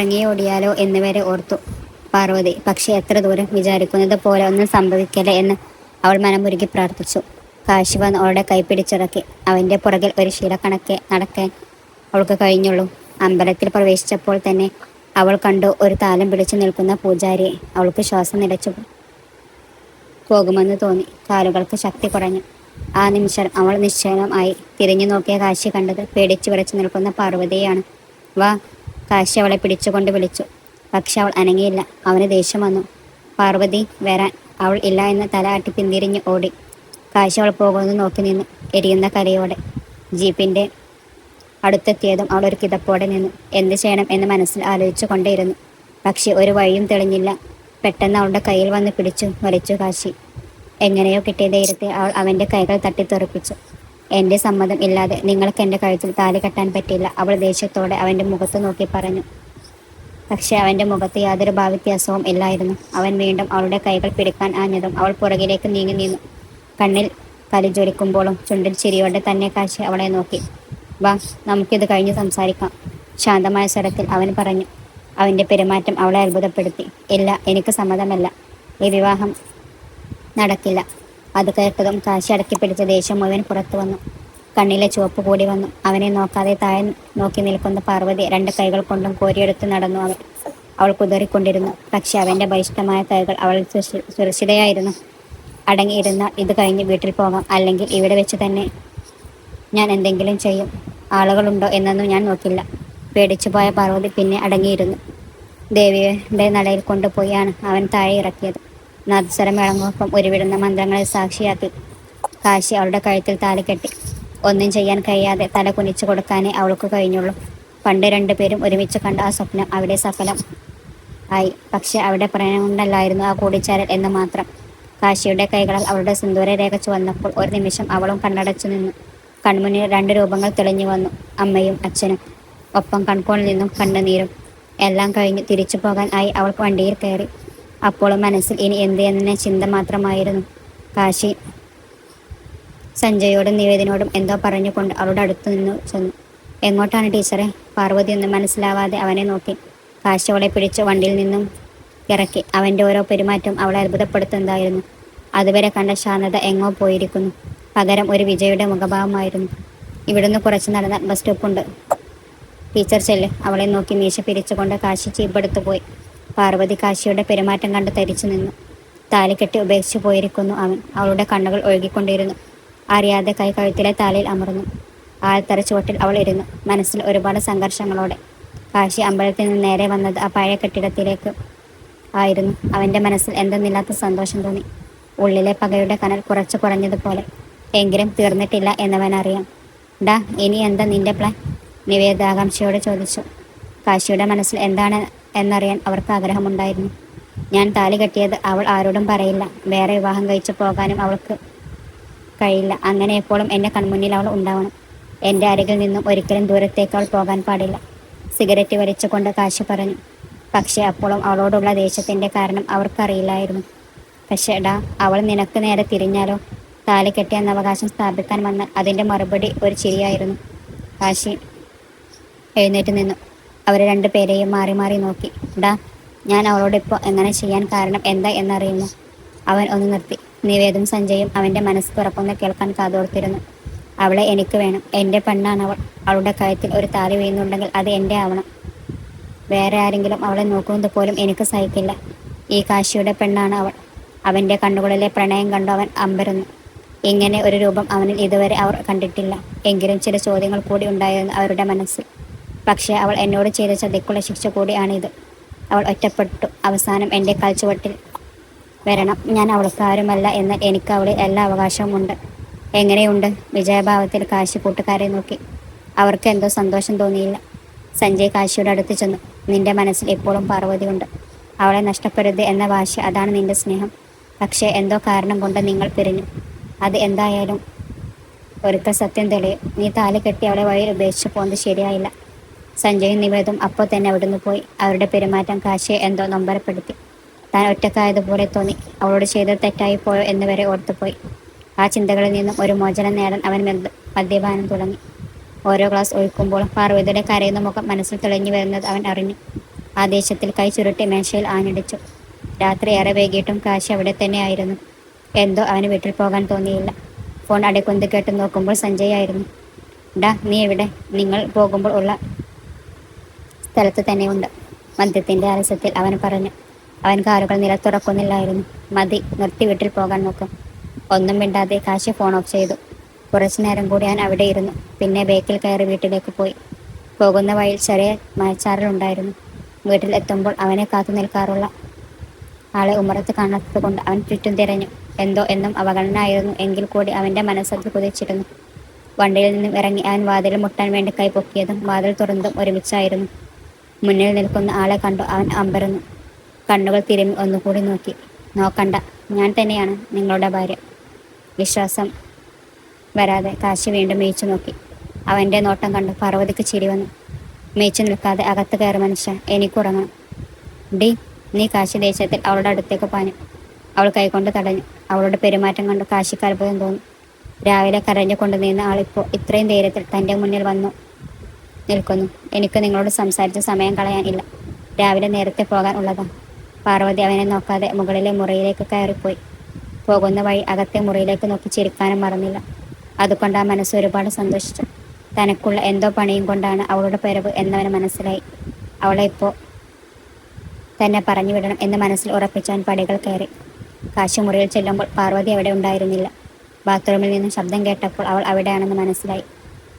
ഇറങ്ങിയോടിയാലോ എന്നുവരെ ഓർത്തു പാർവതി. പക്ഷെ എത്ര ദൂരം വിചാരിക്കുന്നത് പോലെ ഒന്നും സംഭവിക്കല്ലേ എന്ന് അവൾ മനമുരുകി പ്രാർത്ഥിച്ചു. കാശിവാൻ അവളുടെ കൈ പിടിച്ചിറക്കി. അവന്റെ പുറകിൽ ഒരു ശീലക്കണക്കെ നടക്കാൻ അവൾക്ക് കഴിഞ്ഞുള്ളൂ. അമ്പലത്തിൽ പ്രവേശിച്ചപ്പോൾ തന്നെ അവൾ കണ്ടു ഒരു താലം പിടിച്ചു നിൽക്കുന്ന പൂജാരിയെ. അവൾക്ക് ശ്വാസം നിലച്ചു പോകുമെന്ന് തോന്നി. കാലുകൾക്ക് ശക്തി കുറഞ്ഞു. ആ നിമിഷം അവൾ നിശ്ചയമായി തിരിഞ്ഞു നോക്കിയ കാശി കണ്ടത് പേടിച്ചു വിറച്ചു നിൽക്കുന്ന പാർവതിയാണ് വാ കാശി അവളെ പിടിച്ചുകൊണ്ട് വിളിച്ചു. പക്ഷെ അവൾ അനങ്ങിയില്ല. അവന് ദേഷ്യം വന്നു. പാർവതി വരാൻ. അവൾ ഇല്ല എന്ന് തല ആട്ടി പിന്തിരിഞ്ഞ് ഓടി. കാശി അവൾ പോകുന്നത് നോക്കി നിന്നു എരിയുന്ന കരയോടെ ജീപ്പിന്റെ അടുത്തെത്തിയതും അവൾ ഒരു കിതപ്പോടെ നിന്നു. എന്ത് ചെയ്യണം എന്ന് മനസ്സിൽ ആലോചിച്ചു കൊണ്ടേയിരുന്നു. പക്ഷെ ഒരു വഴിയും തെളിഞ്ഞില്ല. പെട്ടെന്ന് അവളുടെ കയ്യിൽ വന്ന് പിടിച്ചു വലിച്ചു കാശി. എങ്ങനെയോ കിട്ടിയ ധൈര്യത്തെ അവൾ അവന്റെ കൈകൾ തട്ടിത്തെറിപ്പിച്ചു. എന്റെ സമ്മതം ഇല്ലാതെ നിങ്ങൾക്ക് എന്റെ കഴുത്തിൽ താലി കെട്ടാൻ പറ്റില്ല അവൾ ദേഷ്യത്തോടെ അവന്റെ മുഖത്ത് നോക്കി പറഞ്ഞു. പക്ഷേ അവന്റെ മുഖത്ത് യാതൊരു ഭാവവ്യത്യാസവും ഇല്ലായിരുന്നു. അവൻ വീണ്ടും അവളുടെ കൈകൾ പിടിക്കാൻ ആഞ്ഞതും അവൾ പുറകിലേക്ക് നീങ്ങി നിന്നു. കണ്ണിൽ കലി ജ്വലിക്കുമ്പോഴും ചുണ്ടിൽ ചിരിയോടെ തന്നെ കാശി അവളെ നോക്കി. വാ നമുക്കിത് കഴിഞ്ഞ് സംസാരിക്കാം ശാന്തമായ സ്വരത്തിൽ അവൻ പറഞ്ഞു. അവന്റെ പെരുമാറ്റം അവളെ അത്ഭുതപ്പെടുത്തി. ഇല്ല എനിക്ക് സമ്മതമല്ല. ഈ വിവാഹം നടക്കില്ല. അത് കേട്ടതും കാശി അടക്കി പിടിച്ച ദേഷ്യം മുഴുവൻ പുറത്തു വന്നു. കണ്ണിലെ ചുവപ്പ് കൂടി വന്നു. അവനെ നോക്കാതെ താഴെ നോക്കി നിൽക്കുന്ന പാർവതി രണ്ട് കൈകൾ കൊണ്ടും കോരിയെടുത്ത് നടന്നു അവൻ. അവൾ കുതറിക്കൊണ്ടിരുന്നു. പക്ഷെ അവന്റെ ബലിഷ്ഠമായ കൈകൾ അവൾ സുരക്ഷിതയായിരുന്നു. അടങ്ങിയിരുന്ന ഇത് കഴിഞ്ഞ് വീട്ടിൽ പോകാം. അല്ലെങ്കിൽ ഇവിടെ വെച്ച് തന്നെ ഞാൻ എന്തെങ്കിലും ചെയ്യും. ആളുകളുണ്ടോ എന്നൊന്നും ഞാൻ നോക്കില്ല. പേടിച്ചു പോയ പാർവതി പിന്നെ അടങ്ങിയിരുന്നു. ദേവിയുടെ നടയിൽ കൊണ്ടുപോയാണ് അവൻ താഴെ ഇറക്കിയത്. നാദസ്വരമേളങ്ങൾക്കൊപ്പം ഉരുവിടുന്ന മന്ത്രങ്ങളെ സാക്ഷിയാക്കി കാശി അവളുടെ കഴുത്തിൽ താലിക്കെട്ടി ഒന്നും ചെയ്യാൻ കഴിയാതെ തല കുനിച്ചു കൊടുക്കാനേ അവൾക്ക് കഴിഞ്ഞുള്ളൂ. പണ്ട് രണ്ടുപേരും ഒരുമിച്ച് കണ്ട ആ സ്വപ്നം അവിടെ സഫലം ആയി. പക്ഷെ അവിടെ പ്രണയം കൊണ്ടല്ലായിരുന്നു ആ കൂടിച്ചാരൽ എന്ന് മാത്രം. കാശിയുടെ കൈകളാൽ അവളുടെ സിന്ദൂര രേഖ ചുവന്നപ്പോൾ ഒരു നിമിഷം അവളും കണ്ണടച്ചു നിന്നു. കൺമുന്നിൽ രണ്ട് രൂപങ്ങൾ തെളിഞ്ഞു വന്നു. അമ്മയും അച്ഛനും. ഒപ്പം കൺകോണിൽ നിന്നും കണ്ണുനീരും. എല്ലാം കഴിഞ്ഞ് തിരിച്ചു പോകാൻ ആയി അവൾ വണ്ടിയിൽ കയറി. അപ്പോഴും മനസ്സിൽ ഇനി എന്ത് എന്ന ചിന്ത മാത്രമായിരുന്നു. കാശി സഞ്ജയോടും നിവേദിനോടും എന്തോ പറഞ്ഞുകൊണ്ട് അവളുടെ അടുത്തു നിന്നു ചെന്നു. എങ്ങോട്ടാണ് ടീച്ചറെ? പാർവതി ഒന്നും മനസ്സിലാവാതെ അവനെ നോക്കി. കാശി അവളെ പിടിച്ച് വണ്ടിയിൽ നിന്നും ഇറക്കി. അവന്റെ ഓരോ പെരുമാറ്റവും അവളെ അത്ഭുതപ്പെടുത്തുന്നതായിരുന്നു. അതുവരെ കണ്ട ശാന്തത എങ്ങോ പോയിരിക്കുന്നു. പകരം ഒരു വിജയുടെ മുഖഭാവമായിരുന്നു. ഇവിടുന്ന് കുറച്ച് നടന്ന ബസ് സ്റ്റോപ്പുണ്ട്. ടീച്ചർ ചെല്ല്. അവളെ നോക്കി മീശ പിരിച്ചുകൊണ്ട് കാശി ചീപ്പെടുത്തു പോയി. പാർവതി കാശിയുടെ പെരുമാറ്റം കണ്ട് തരിച്ചു നിന്നു. താലിക്കെട്ടി ഉപേക്ഷിച്ചു പോയിരിക്കുന്നു അവൻ. അവളുടെ കണ്ണുകൾ ഒഴുകിക്കൊണ്ടിരുന്നു. അറിയാതെ കൈ കഴുത്തിലെ താലിയിൽ അമർന്നു. ആൽത്തറ ചുവട്ടിൽ അവൾ ഇരുന്നു. മനസ്സിൽ ഒരുപാട് സംഘർഷങ്ങളോടെ. കാശി അമ്പലത്തിൽ നിന്ന് നേരെ വന്നത് ആ പഴയ കെട്ടിടത്തിലേക്ക് ആയിരുന്നു. അവന്റെ മനസ്സിൽ എന്തെന്നില്ലാത്ത സന്തോഷം തോന്നി. ഉള്ളിലെ പകയുടെ കനൽ കുറച്ചു കുറഞ്ഞതുപോലെ. എങ്കിലും തീർന്നിട്ടില്ല എന്നവനറിയാം. ഡാ ഇനി എന്താ നിന്റെ പ്ലാൻ? നിവേദാകാംക്ഷയോട് ചോദിച്ചു. കാശിയുടെ മനസ്സിൽ എന്താണ് എന്നറിയാൻ അവർക്ക് ആഗ്രഹമുണ്ടായിരുന്നു. ഞാൻ താലി കെട്ടിയത് അവൾ ആരോടും പറയില്ല. വേറെ വിവാഹം കഴിച്ചു പോകാനും അവൾക്ക് കഴിയില്ല. അങ്ങനെ എപ്പോഴും എന്റെ കൺമുന്നിൽ അവൾ ഉണ്ടാവണം. എന്റെ അരികിൽ നിന്നും ഒരിക്കലും ദൂരത്തേക്ക് അവൾ പോകാൻ പാടില്ല. സിഗരറ്റ് വലിച്ചുകൊണ്ട് കാശി പറഞ്ഞു. പക്ഷേ അപ്പോഴും അവളോടുള്ള ദേഷ്യത്തിന്റെ കാരണം അവർക്കറിയില്ലായിരുന്നു. പക്ഷേ ഡാ അവൾ നിനക്ക് നേരെ തിരിഞ്ഞാലോ? താലി കെട്ടിയെന്ന അവകാശം സ്ഥാപിക്കാൻ വന്നാൽ അതിന്റെ മറുപടി ഒരു ചിരിയായിരുന്നു. കാശി എഴുന്നേറ്റ് നിന്നു. അവരെ രണ്ടുപേരെയും മാറി മാറി നോക്കി. ഡാ ഞാൻ അവളോട് ഇപ്പോ എങ്ങനെ ചെയ്യാൻ കാരണം എന്താ എന്നറിയുമോ? അവൻ ഒന്ന് നിർത്തി. നിവേദും സഞ്ജയും അവന്റെ മനസ്സ് തുറക്കുന്ന കേൾക്കാൻ കാതോർത്തിരുന്നു. അവളെ എനിക്ക് വേണം. എന്റെ പെണ്ണാണ് അവൾ അവളുടെ കഴുത്തിൽ ഒരു താലി വീഴുന്നുണ്ടെങ്കിൽ അത് എന്റെ ആവണം. വേറെ ആരെങ്കിലും അവളെ നോക്കുന്നത് പോലും എനിക്ക് സഹിക്കില്ല. ഈ കാശിയുടെ പെണ്ണാണ് അവൾ. അവന്റെ കണ്ണുകളിലെ പ്രണയം കണ്ടു അവൻ അമ്പരുന്നു ഇങ്ങനെ ഒരു രൂപം അവനിൽ ഇതുവരെ അവർ കണ്ടിട്ടില്ല. എങ്കിലും ചില ചോദ്യങ്ങൾ കൂടി ഉണ്ടായിരുന്നു അവരുടെ മനസ്സിൽ. പക്ഷേ അവൾ എന്നോട് ചെയ്ത ചതിക്കുള്ള ശിക്ഷ കൂടിയാണിത് അവൾ ഒറ്റപ്പെട്ടു. അവസാനം എന്റെ കാൽച്ചുവട്ടിൽ വരണം. ഞാൻ അവൾക്കാരുമല്ല എന്ന് എനിക്ക് അവളിൽ എല്ലാ അവകാശവുമുണ്ട് എങ്ങനെയുണ്ട്? വിജയഭാവത്തിൽ കാശി കൂട്ടുകാരെ നോക്കി. അവർക്ക് എന്തോ സന്തോഷം തോന്നിയില്ല. സഞ്ജയ് കാശിയുടെ അടുത്ത് ചെന്നു. നിന്റെ മനസ്സിൽ ഇപ്പോഴും പാർവതിയുണ്ട്. അവളെ നഷ്ടപ്പെടരുത് എന്ന വാശി. അതാണ് നിന്റെ സ്നേഹം. പക്ഷേ എന്തോ കാരണം കൊണ്ട് നിങ്ങൾ പിരിഞ്ഞു. അത് എന്തായാലും ഒരിക്കൽ സത്യം തെളിയും. നീ താലി കെട്ടി അവളെ വഴി ഉപേക്ഷിച്ച് പോകുന്നത് ശരിയായില്ല. സഞ്ജയും നിവേദും അപ്പോൾ തന്നെ അവിടുന്ന് പോയി. അവരുടെ പെരുമാറ്റം കാശിയെ എന്തോ നൊമ്പരപ്പെടുത്തി. താൻ ഒറ്റക്കായതുപോലെ തോന്നി. അവളോട് ചെയ്തത് തെറ്റായി പോയോ എന്ന് വരെ ഓർത്തുപോയി. ആ ചിന്തകളിൽ നിന്നും ഒരു മോചനം നേടാൻ അവൻ മദ്യപാനം തുടങ്ങി. ഓരോ ക്ലാസ് ഒഴിക്കുമ്പോഴും പാർവതിയുടെ കരയുന്ന മുഖം മനസ്സിൽ തെളിഞ്ഞു വരുന്നത് അവൻ അറിഞ്ഞു. ആ ദേശത്തിൽ കൈ ചുരുട്ടി മേശയിൽ ആഞ്ഞടിച്ചു രാത്രി ഏറെ വൈകിട്ടും കാശി അവിടെ തന്നെയായിരുന്നു എന്തോ അവന് വീട്ടിൽ പോകാൻ തോന്നിയില്ല ഫോൺ അടയ്ക്കൊന്ത് കേട്ട് നോക്കുമ്പോൾ സഞ്ജയ് ആയിരുന്നു ഡാ നീ എവിടെ നിങ്ങൾ പോകുമ്പോൾ ഉള്ള സ്ഥലത്ത് തന്നെയുണ്ട്. മദ്യത്തിന്റെ ആലസ്യത്തിൽ അവൻ പറഞ്ഞു അവൻ കാറുകൾ നിലത്തുറക്കുന്നില്ലായിരുന്നു മതി നിർത്തി വീട്ടിൽ പോകാൻ നോക്കും. ഒന്നും മിണ്ടാതെ കാശി ഫോൺ ഓഫ് ചെയ്തു. കുറച്ചു നേരം കൂടി ഞാൻ അവിടെ ഇരുന്നു. പിന്നെ ബേക്കിൽ കയറി വീട്ടിലേക്ക് പോയി. പോകുന്ന വഴിയിൽ ചെറിയ മഴച്ചാറലുണ്ടായിരുന്നു വീട്ടിൽ എത്തുമ്പോൾ അവനെ കാത്തു നിൽക്കാറുള്ള ആളെ ഉമ്മറത്ത് കാണാത്തത് കൊണ്ട് അവൻ ചുറ്റും തിരഞ്ഞു. എന്തോ എന്നും അവഗണനായിരുന്നു എങ്കിൽ കൂടി അവന്റെ മനസ്സത് കുതിച്ചിരുന്നു. വണ്ടിയിൽ നിന്നും ഇറങ്ങി അവൻ വാതിൽ മുട്ടാൻ വേണ്ടി കൈ പൊക്കിയതും വാതിൽ തുറന്നതും ഒരുമിച്ചായിരുന്നു. മുന്നിൽ നിൽക്കുന്ന ആളെ കണ്ടു അവൻ അമ്പരന്നു. കണ്ണുകൾ തിരുമ്മി ഒന്നുകൂടി നോക്കി. നോക്കണ്ട ഞാൻ തന്നെയാണ് നിങ്ങളുടെ ഭാര്യ. വിശ്വാസം വരാതെ കാശി വീണ്ടും മേയിച്ചു നോക്കി. അവന്റെ നോട്ടം കണ്ട് പാർവതിക്ക് ചിരി വന്നു. മേയിച്ചു നിൽക്കാതെ അകത്ത് കയറി മനുഷ്യ എനിക്കുറങ്ങണം ഡി നീ കാശി ദേശത്തിൽ അവളുടെ അടുത്തേക്ക് പാഞ്ഞു. അവൾ കൈകൊണ്ട് തടഞ്ഞു. അവളുടെ പെരുമാറ്റം കണ്ട് കാശിക്ക് അത്ഭുതം തോന്നി. രാവിലെ കരഞ്ഞുകൊണ്ട് കൊണ്ടുനിന്ന ആളിപ്പോൾ ഇത്രയും ധൈര്യത്തിൽ തന്റെ മുന്നിൽ വന്നു. നിൽക്കുന്നു. എനിക്ക് നിങ്ങളോട് സംസാരിച്ച് സമയം കളയാനില്ല രാവിലെ നേരത്തെ പോകാൻ ഉള്ളതാണ് പാർവതി അവനെ നോക്കാതെ മുകളിലെ മുറിയിലേക്ക് കയറിപ്പോയി. പോകുന്ന വഴി അകത്തെ മുറിയിലേക്ക് നോക്കി ചിരിക്കാനും മറന്നില്ല. അതുകൊണ്ട് ആ മനസ്സ് ഒരുപാട് സന്തോഷിച്ചു. തനക്കുള്ള എന്തോ പണിയും കൊണ്ടാണ് അവളുടെ പിറവ് എന്നവന് മനസ്സിലായി. അവളെ ഇപ്പോൾ തന്നെ പറഞ്ഞു വിടണം എന്ന് മനസ്സിൽ ഉറപ്പിച്ചാൻ പടികൾ കയറി. കാശുമുറിയിൽ ചെല്ലുമ്പോൾ പാർവതി അവിടെ ഉണ്ടായിരുന്നില്ല. ബാത്റൂമിൽ നിന്നും ശബ്ദം കേട്ടപ്പോൾ അവൾ അവിടെയാണെന്ന് മനസ്സിലായി.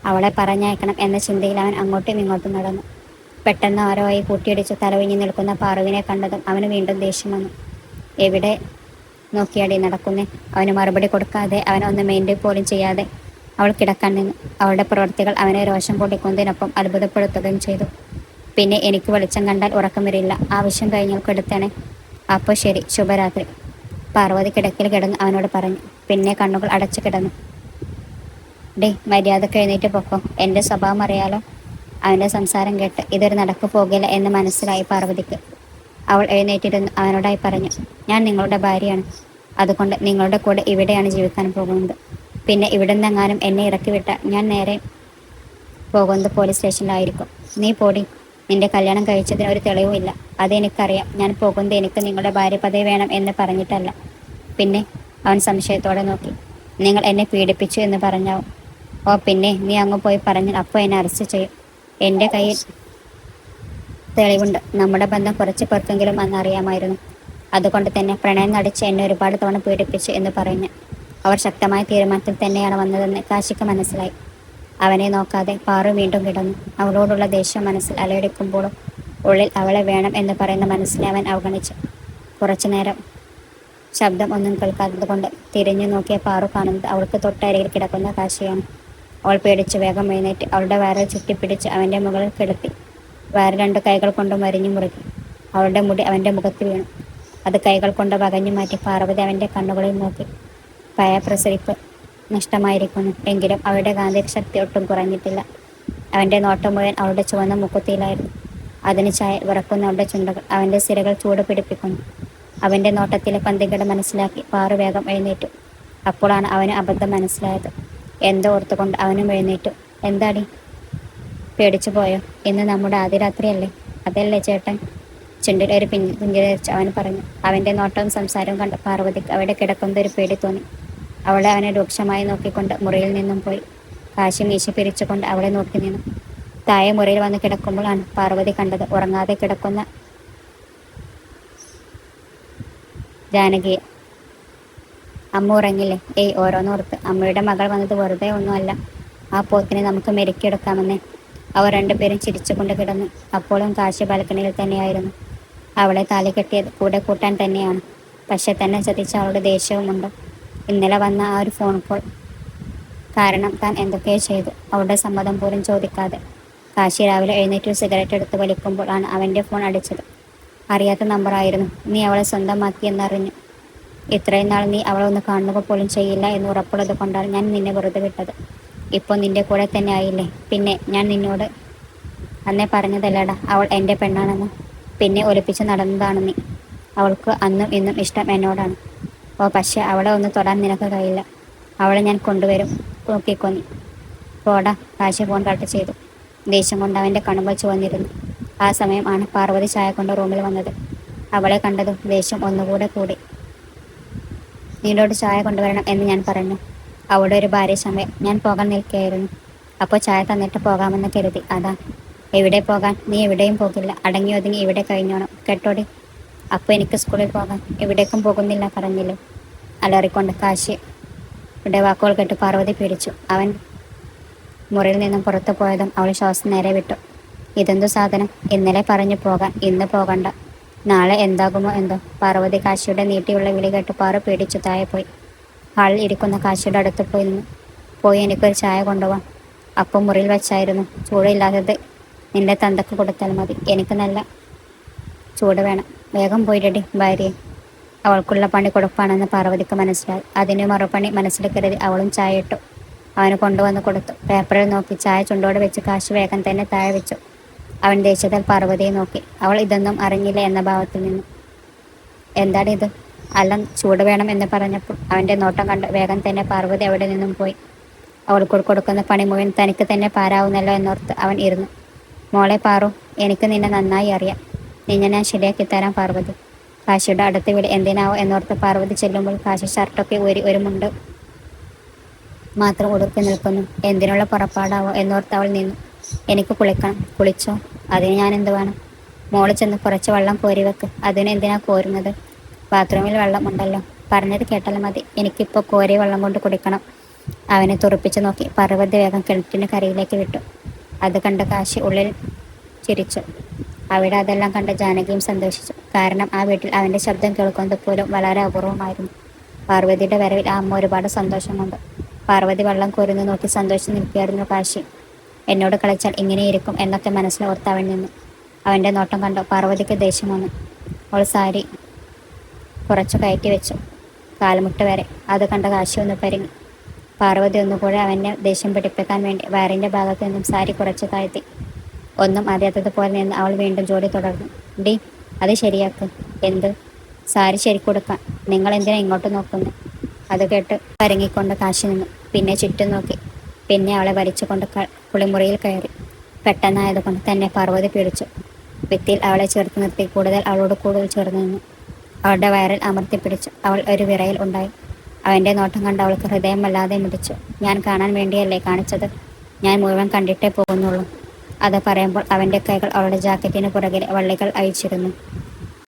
അവളെ പറഞ്ഞയക്കണം എന്ന ചിന്തയിൽ അവൻ അങ്ങോട്ടും ഇങ്ങോട്ടും നടന്നു. പെട്ടെന്ന് ആരോയി കൂട്ടിയിടിച്ച് തലവിഞ്ഞു നിൽക്കുന്ന പാറുവിനെ കണ്ടതും അവന് വീണ്ടും ദേഷ്യം വന്നു. എവിടെ നോക്കിയാടി നടക്കുന്നേ? അവന് മറുപടി കൊടുക്കാതെ അവൻ ഒന്ന് മെയിന്റെ പോലും ചെയ്യാതെ അവൾ കിടക്കാൻ നിന്നു. അവളുടെ പ്രവൃത്തികൾ അവനെ രോഷം പൊട്ടിക്കുന്നതിനൊപ്പം അത്ഭുതപ്പെടുത്തുകയും ചെയ്തു. പിന്നെ എനിക്ക് വെളിച്ചം കണ്ടാൽ ഉറക്കം വരില്ല. ആവശ്യം കഴിഞ്ഞാൽ കെടുത്തണേ. അപ്പോൾ ശരി. ശുഭരാത്രി. പാർവതി കിടക്കിൽ കിടന്ന് അവനോട് പറഞ്ഞു. പിന്നെ കണ്ണുകൾ അടച്ചു കിടന്നു. ഡേ മര്യാദയ്ക്ക് എഴുന്നേറ്റ് പൊക്കോ. എന്റെ സ്വഭാവം അറിയാലോ. അവന്റെ സംസാരം കേട്ട് ഇതൊരു നടക്കു പോകില്ല എന്ന് മനസ്സിലായി പാർവതിക്ക്. അവൾ എഴുന്നേറ്റിരുന്ന്. അവനോടായി പറഞ്ഞു ഞാൻ നിങ്ങളുടെ ഭാര്യയാണ്. അതുകൊണ്ട് നിങ്ങളുടെ കൂടെ ഇവിടെയാണ് ജീവിക്കാൻ പോകുന്നത്. പിന്നെ ഇവിടെ നിന്നെങ്ങാനും എന്നെ ഇറക്കി വിട്ടാൽ ഞാൻ നേരെ പോകുന്നത് പോലീസ് സ്റ്റേഷനിലായിരിക്കും നീ പോടി. നിന്റെ കല്യാണം കഴിച്ചതിന് ഒരു തെളിവുമില്ല അതെനിക്കറിയാം ഞാൻ പോകുന്നത് എനിക്ക് നിങ്ങളുടെ ഭാര്യ പദവി വേണം എന്ന് പറഞ്ഞിട്ടല്ല. പിന്നെ അവൻ സംശയത്തോടെ നോക്കി. നിങ്ങൾ എന്നെ പീഡിപ്പിച്ചു എന്ന് പറഞ്ഞാവും. ഓ പിന്നെ നീ അങ്ങ് പോയി പറഞ്ഞാൽ അപ്പോൾ എന്നെ അറസ്റ്റ് ചെയ്യും. എന്റെ കയ്യിൽ തെളിവുണ്ട്. നമ്മുടെ ബന്ധം കുറച്ച് പേർക്കെങ്കിലും അന്ന് അറിയാമായിരുന്നു. അതുകൊണ്ട് തന്നെ പ്രണയം നടിച്ച് എന്നെ ഒരുപാട് തവണ പീഡിപ്പിച്ചു എന്ന് പറഞ്ഞ് അവർ ശക്തമായ തീരുമാനത്തിൽ തന്നെയാണ് വന്നതെന്ന് കാശിക്ക് മനസ്സിലായി. അവനെ നോക്കാതെ പാറു വീണ്ടും കിടന്നു. അവളോടുള്ള ദേഷ്യം മനസ്സിൽ അലയടിക്കുമ്പോഴും ഉള്ളിൽ അവളെ വേണം എന്ന് പറയുന്ന മനസ്സിനെ അവൻ അവഗണിച്ചു. കുറച്ചു നേരം ശബ്ദം ഒന്നും കേൾക്കാത്തത് കൊണ്ട് തിരിഞ്ഞു നോക്കിയ പാറു കാണുന്നത് അവൾക്ക് തൊട്ടരികിൽ കിടക്കുന്ന കാശിയാണ്. അവൾ പേടിച്ച് വേഗം എഴുന്നേറ്റ് അവളുടെ വയറിൽ ചുറ്റിപ്പിടിച്ച് അവന്റെ മുകളിൽ കിടത്തി. വയറ് രണ്ട് കൈകൾ കൊണ്ട് മരിഞ്ഞു മുറുകി. അവളുടെ മുടി അവന്റെ മുഖത്ത് വീണു. അത് കൈകൾ കൊണ്ട് വകഞ്ഞു മാറ്റി പാർവതി അവന്റെ കണ്ണുകളിൽ നോക്കി. പഴയ പ്രസരിപ്പ് നഷ്ടമായിരിക്കുന്നു. എങ്കിലും അവളുടെ കാന്തിക ശക്തി ഒട്ടും കുറഞ്ഞിട്ടില്ല. അവന്റെ നോട്ടം മുഴുവൻ അവളുടെ ചുവന്ന മുക്കുത്തിയിലായിരുന്നു അതിന് ചായ വിറക്കുന്ന അവളുടെ ചുണ്ടകൾ അവന്റെ സിരകൾ ചൂട് പിടിപ്പിക്കുന്നു. അവന്റെ നോട്ടത്തിലെ പന്തികട മനസ്സിലാക്കി പാറു വേഗം എഴുന്നേറ്റു. അപ്പോഴാണ് അവന് അബദ്ധം മനസ്സിലായത്. എന്തോ ഓർത്തുകൊണ്ട് അവനും എഴുന്നേറ്റു. എന്താടി? പേടിച്ചു പോയോ? ഇന്ന് നമ്മുടെ ആദ്യ രാത്രിയല്ലേ അതല്ലേ ചേട്ടൻ. ചുണ്ടിൽ ഒരു പിഞ്ച് പുഞ്ചിരിച്ച് അവൻ പറഞ്ഞു. അവന്റെ നോട്ടവും സംസാരവും കണ്ട് പാർവതിക്ക് അവിടെ കിടക്കുന്നത് ഒരു പേടി തോന്നി. അവളെ അവനെ രൂക്ഷമായി നോക്കിക്കൊണ്ട് മുറിയിൽ നിന്നും പോയി. കാശി മീശ പിരിച്ചുകൊണ്ട് അവളെ നോക്കി നിന്നു. തായ മുറിയിൽ വന്ന് കിടക്കുമ്പോഴാണ് പാർവതി കണ്ടത് ഉറങ്ങാതെ കിടക്കുന്ന ജാനകിയെ. അമ്മ ഉറങ്ങില്ലേ? ഏയ് ഓരോന്നോർത്ത് അമ്മയുടെ മകൾ വന്നത് വെറുതെ ഒന്നുമല്ല. ആ പോത്തിനെ നമുക്ക് മെരുക്കിയെടുക്കാമെന്നേ. അവർ രണ്ടുപേരും ചിരിച്ചുകൊണ്ട് കിടന്നു അപ്പോഴും കാശി ബാൽക്കണിയിൽ തന്നെയായിരുന്നു. അവളെ താലി കെട്ടിയത് കൂടെ കൂട്ടാൻ തന്നെയാണ്. പക്ഷെ തന്നെ ചതിച്ച അവളുടെ ദേഷ്യവുമുണ്ട്. ഇന്നലെ വന്ന ആ ഒരു ഫോൺ കോൾ കാരണം താൻ എന്തൊക്കെയോ ചെയ്തു. അവളുടെ സമ്മതം പോലും ചോദിക്കാതെ. കാശി രാവിലെ എഴുന്നേറ്റ് സിഗരറ്റ് എടുത്ത് വലിക്കുമ്പോൾ ആണ് അവന്റെ ഫോൺ അടിച്ചത്. അറിയാത്ത നമ്പറായിരുന്നു. നീ അവളെ സ്വന്തമാക്കിയെന്നറിഞ്ഞു ഇത്രയും നാൾ നീ അവളെ ഒന്ന് കാണുക പോലും ചെയ്യില്ല എന്ന് ഉറപ്പുള്ളത് കൊണ്ടാണ് ഞാൻ നിന്നെ വെറുതെ വിട്ടത്. ഇപ്പോൾ നിന്റെ കൂടെ തന്നെ ആയില്ലേ? പിന്നെ ഞാൻ നിന്നോട് അന്നേ പറഞ്ഞതല്ലടാ അവൾ എന്റെ പെണ്ണാണെന്ന്. പിന്നെ ഒലിപ്പിച്ച് നടന്നതാണ് നീ. അവൾക്ക് അന്നും ഇന്നും ഇഷ്ടം എന്നോടാണ്. ഓ പക്ഷെ അവളെ ഒന്ന് തൊടാൻ നിനക്ക് കഴിയില്ല. അവളെ ഞാൻ കൊണ്ടുവരും. നോക്കിക്കൊന്നി പോടാ കാശി ഫോൺ കട്ട് ചെയ്തു. ദേഷ്യം കൊണ്ട് അവന്റെ കണ്ണുകൾ ചുവന്നിരുന്നു. ആ സമയം ആണ് പാർവതി ചായ കൊണ്ട് റൂമിൽ വന്നത്. അവളെ കണ്ടതും ദേഷ്യം ഒന്നുകൂടെ കൂടി. നീണ്ടോട് ചായ കൊണ്ടുവരണം എന്ന് ഞാൻ പറഞ്ഞു. അവിടെ ഒരു ഭാര്യ സമയം ഞാൻ പോകാൻ നിൽക്കുകയായിരുന്നു. അപ്പോൾ ചായ തന്നിട്ട് പോകാമെന്ന് കരുതി. അതാ എവിടെ പോകാൻ? നീ എവിടെയും പോകില്ല. അടങ്ങി ഒതുങ്ങി ഇവിടെ കഴിഞ്ഞോണം. കേട്ടോടി? അപ്പോൾ എനിക്ക് സ്കൂളിൽ പോകാൻ എവിടേക്കും പോകുന്നില്ല പറഞ്ഞില്ലേ? അലറിക്കൊണ്ട് കാശി ഇവിടെ വാക്കുകൾ കേട്ട് പാർവതി പേടിച്ചു. അവൻ മുറിയിൽ നിന്നും പുറത്തു പോയതും അവൾ ശ്വാസം നേരെ വിട്ടു. ഇതെന്തു സാധനം? ഇന്നലെ പറഞ്ഞു പോകാൻ ഇന്ന് പോകണ്ട. നാളെ എന്താകുമോ എന്തോ. പാർവതി കാശിയുടെ നീട്ടിയുള്ള വിളി കേട്ട് പാറ പേടിച്ചു താഴെ പോയി. ഹാളിൽ ഇരിക്കുന്ന കാശിയുടെ അടുത്ത് പോയി നിന്നു പോയി എനിക്കൊരു ചായ കൊണ്ടുപോകാം അപ്പം മുറിയിൽ വെച്ചായിരുന്നു. ചൂടില്ലാത്തത് നിന്റെ തന്തക്ക് കൊടുത്താൽ മതി. എനിക്ക് നല്ല ചൂട് വേണം. വേഗം പോയിടടി ഭാര്യയെ. അവൾക്കുള്ള പണി കൊടുപ്പാണെന്ന് പാർവതിക്ക് മനസ്സിലായി. അതിന് മറുപണി മനസ്സിൽ കരുതി അവളും ചായ ഇട്ടു. അവന് കൊണ്ടുവന്ന് കൊടുത്തു. പേപ്പറിൽ നോക്കി ചായ ചുണ്ടോടെ വെച്ച് കാശ് വേഗം തന്നെ താഴെ വെച്ചു. അവൻ ദേഷ്യത്താൽ പാർവതിയെ നോക്കി. അവൾ ഇതൊന്നും അറിഞ്ഞില്ല എന്ന ഭാവത്തിൽ നിന്നു. എന്താണ് ഇത്? അല്ല ചൂട് വേണം എന്ന് പറഞ്ഞപ്പോൾ അവന്റെ നോട്ടം കണ്ട്. വേഗം തന്നെ പാർവതി അവിടെ നിന്നും പോയി. അവൾക്ക് കൊടുക്കുന്ന പണി മുഴുവൻ തനിക്ക് തന്നെ പാരാവുന്നല്ലോ എന്നോർത്ത് അവൻ ഇരുന്നു. മോളെ പാറു എനിക്ക് നിന്നെ നന്നായി അറിയാം. നിന്നെ ഞാൻ ശരിയാക്കി തരാം പാർവതി. കാശിയുടെ അടുത്ത് വിളി എന്തിനാവോ എന്നോർത്ത് പാർവതി ചെല്ലുമ്പോൾ കാശി ഷർട്ടൊക്കെ ഊരി ഒരു മുണ്ട് മാത്രം ഉടുക്കി നിൽക്കുന്നു. എന്തിനുള്ള പുറപ്പാടാവോ എന്നോർത്ത് അവൾ നിന്നു. എനിക്ക് കുളിക്കണം. കുളിച്ചോ? അതിന് ഞാൻ എന്ത് വേണം? മോൾ ചെന്ന് കുറച്ച് വെള്ളം കോരി വെക്ക്. അതിന് എന്തിനാ കോരുന്നത്? ബാത്റൂമിൽ വെള്ളം ഉണ്ടല്ലോ. പറഞ്ഞത് കേട്ടാലും മതി. എനിക്കിപ്പോൾ കോരി വെള്ളം കൊണ്ട് കുടിക്കണം. അവനെ തുറപ്പിച്ചു നോക്കി. പർവത വേഗം കിണറ്റിന് കരയിലേക്ക് വിട്ടു. അത് കണ്ട കാശി ഉള്ളിൽ ചിരിച്ചു. അവിടെ അതെല്ലാം കണ്ട ജാനകിയും സന്തോഷിച്ചു. കാരണം ആ വീട്ടിൽ അവന്റെ ശബ്ദം കേൾക്കുന്നത് പോലും വളരെ അപൂർവമായിരുന്നു. പാർവതിയുടെ വരവിൽ ആ അമ്മ ഒരുപാട് സന്തോഷമുണ്ട്. പാർവതി വെള്ളം കോരുന്നു നോക്കി സന്തോഷം നിൽക്കുകയായിരുന്നു കാശി. എന്നോട് കളിച്ചാൽ ഇങ്ങനെയിരിക്കും എന്നൊക്കെ മനസ്സിലോർത്ത് അവൻ നിന്നു. അവന്റെ നോട്ടം കണ്ടു. പാർവതിക്ക് ദേഷ്യം വന്നു. അവൾ സാരി കുറച്ചു കയറ്റി വെച്ചു. കാൽമുട്ട് വരെ. അത് കണ്ട കാശി ഒന്ന് പരിങ്ങി. പാർവതി ഒന്നുകൂടെ അവനെ ദേഷ്യം പിടിപ്പിക്കാൻ വേണ്ടി വയറിന്റെ ഭാഗത്ത് നിന്നും സാരി കുറച്ച് താഴ്ത്തി. ഒന്നും അറിയാത്തതുപോലെ നിന്ന് അവൾ വീണ്ടും ജോലി തുടർന്നു. ഡി അത് ശരിയാക്ക്. എന്ത്? സാരി ശരി കൊടുക്കാൻ. നിങ്ങൾ എന്തിനാ ഇങ്ങോട്ട് നോക്കുന്നു? അത് കേട്ട് പരങ്ങിക്കൊണ്ട് കാശി നിന്നു. പിന്നെ ചുറ്റും നോക്കി. പിന്നെ അവളെ വലിച്ചുകൊണ്ട് കുളിമുറിയിൽ കയറി. പെട്ടെന്നായതുകൊണ്ട് തന്നെ പാർവതി പിടിച്ചു. ഭിത്തിയിൽ അവളെ ചേർത്ത് നിർത്തി. കൂടുതൽ അവളോട് കൂടുതൽ ചേർന്ന് നിന്നു. അവളുടെ വയറിൽ അമർത്തി പിടിച്ചു. അവൾ ഒരു വിറയിൽ ഉണ്ടായി. അവന്റെ നോട്ടം കണ്ട് അവൾക്ക് ഹൃദയം വല്ലാതെ മിടിച്ചു. ഞാൻ കാണാൻ വേണ്ടിയല്ലേ കാണിച്ചത്? ഞാൻ മുഴുവൻ കണ്ടിട്ടേ പോകുന്നുള്ളൂ. അത് പറയുമ്പോൾ അവന്റെ കൈകൾ അവളുടെ ജാക്കറ്റിന് പുറകിലെ വള്ളികൾ അയച്ചിരുന്നു